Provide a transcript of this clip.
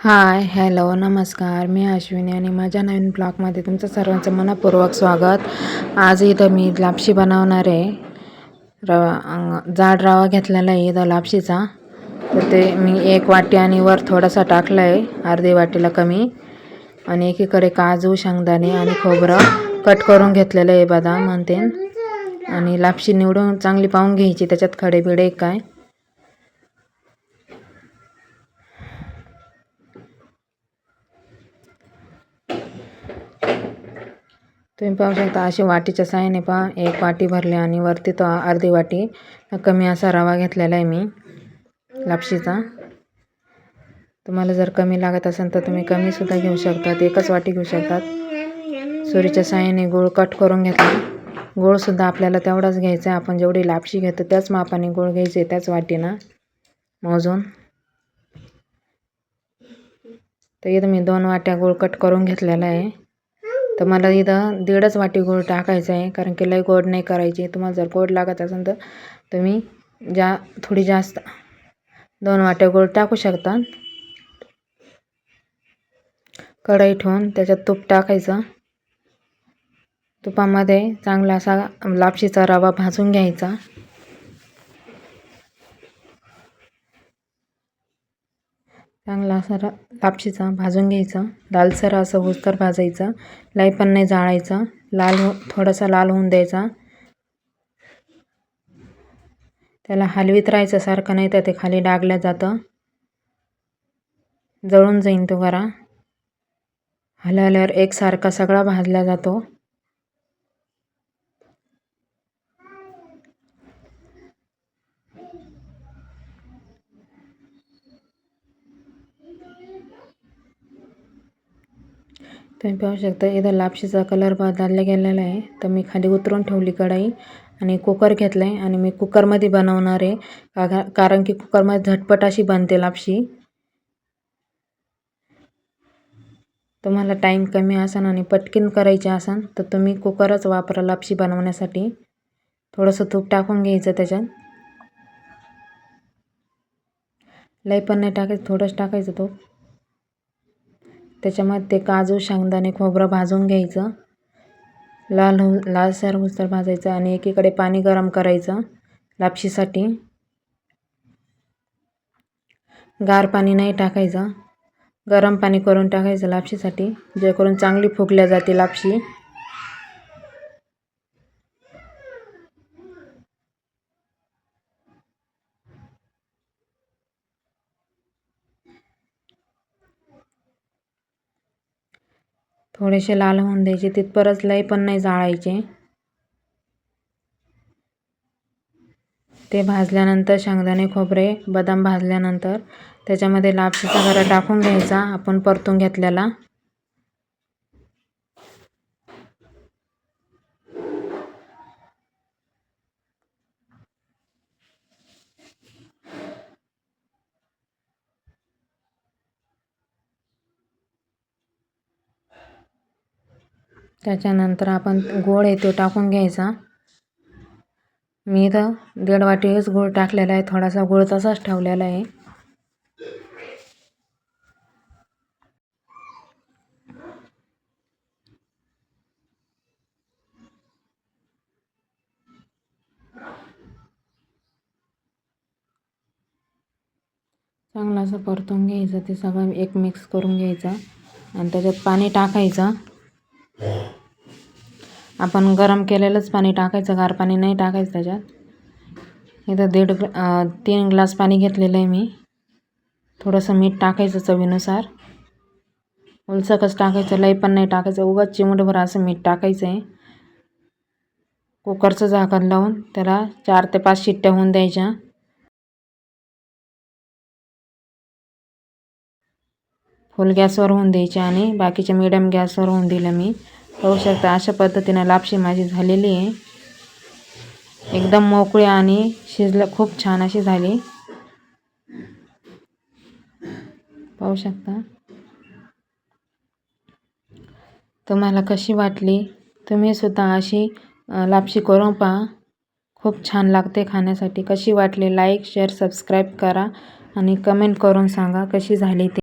Hi hello नमस्कार. मी अश्विनी आणि माझ्या नवीन ब्लॉगमध्ये तुमचं सर्वांचं मनपूर्वक स्वागत. आज इथं मी लापशी बनवणार आहे. रवा जाड रवा घेतलेला आहे इथं लापशीचा. तर ते मी एक वाटी आणि वर थोडासा टाकला आहे अर्धी वाटीला कमी. आणि एकीकडे काजू शेंगदाणे आणि खोबरं कट करून घेतलेलं आहे बदाम आणि ते आणि लापशी निवडून चांगली पाहून घ्यायची त्याच्यात खडे बिडे काय. तुम्ही पाहू शकता अशी वाटीच्या साह्याने पहा. एक वाटी भरली आणि वरती तो अर्धी वाटी कमी असा रवा घेतलेला आहे मी लापशीचा. तुम्हाला जर कमी लागत असेल तर तुम्ही कमीसुद्धा घेऊ शकतात एकच वाटी घेऊ शकतात. सुरीच्या साह्याने गूळ कट करून घेतला. गूळसुद्धा आपल्याला तेवढाच घ्यायचा आहे. आपण जेवढी लापशी घेतो त्याच मापाने गूळ घ्यायचे त्याच वाटीनं मोजून. तर इथं मी दोन वाट्या गूळ कट करून घेतलेला आहे. तर मला इथं दीडच वाटी गोड टाकायचं आहे कारण की लई गोड नाही करायची. तुम्हाला जर गोड लागत असेल तर तुम्ही जा थोडी जास्त दोन वाट्या गोड टाकू शकता. कढई ठेवून त्याच्यात तूप टाकायचं. तुपामध्ये चांगला असा लापशीचा रवा भाजून घ्यायचा. चांगला असा लापशीचा भाजून घ्यायचा. लालसर असं होस्तर भाजायचं. लाई पण नाही जाळायचं. लाल हो थोडासा लाल होऊन द्यायचा. त्याला हलवीत राहायचं सारखं नाही तर ते खाली डागल्या जातं. जळून जाईन तो घरा. हलवल्यावर एकसारखा सगळा भाजला जातो. तुम्ही पाहू शकता इथं लापशीचा कलर बदलला गेलेला आहे. तर मी खाली उतरून ठेवली कढाई आणि कुकर घेतलं आहे आणि मी कुकरमध्ये बनवणार आहे. का कारण की कुकरमध्ये झटपट अशी बनते लापशी. तुम्हाला टाईम कमी असन आणि पटकीन करायचे असन तर तुम्ही कुकरच वापरा लापशी बनवण्यासाठी. थोडंसं तूप टाकून घ्यायचं त्याच्यात. लई पण नाही टाकायचं थोडंच टाकायचं तूप. त्याच्यामध्ये ते काजू शेंगदाणे खोबरं भाजून घ्यायचं. लाल हो लालसर हुसर भाजायचं आणि एकीकडे पाणी गरम करायचं लापशीसाठी. गार पाणी नाही टाकायचं. गरम पाणी करून टाकायचं लापशीसाठी जेणेकरून चांगली फुगल्या जाते लापशी. थोडेसे लाल होऊन द्यायचे. तिथपर्यंत लई पण नाही जाळायचे. ते भाजल्यानंतर शेंगदाणे खोबरे बदाम भाजल्यानंतर त्याच्यामध्ये लापशीचा गरा टाकून घ्यायचा. आपण परतून घेतलेला. त्याच्यानंतर आपण गोळ आहे तो टाकून घ्यायचा. मी इथं दीड वाटीच गूळ टाकलेला आहे थोडासा गूळ तसाच ठेवलेला आहे. चांगलं असं परतून घ्यायचं ते सगळं एक मिक्स करून घ्यायचं आणि त्याच्यात पाणी टाकायचं. आपण गरम केलेलंच पाणी टाकायचं गार पाणी नाही टाकायचं त्याच्यात. इथं दीड तीन ग्लास पाणी घेतलेलं आहे मी. थोडंसं मीठ टाकायचं चवीनुसार. उलसकच टाकायचं लई पण नाही टाकायचं. उगाच चिमटभर असं मीठ टाकायचं आहे कुकरचं झाकण लावून त्याला चार ते पाच शिट्ट्या होऊन द्यायच्या. फुल गॅसवर होऊन द्यायचे आणि बाकीच्या मिडियम गॅसवर होऊन दिलं मी. पाहू शकता अशा पद्धतीनं लापशी माझी झालेली आहे. एकदम मोकळी आणि शिजलं खूप छान अशी झाली. पाहू शकता. तुम्हाला कशी वाटली? तुम्ही सुद्धा अशी लापशी करून पहा. खूप छान लागते खाण्यासाठी. कशी वाटली? लाईक शेअर सबस्क्राईब करा आणि कमेंट करून सांगा कशी झाली ते.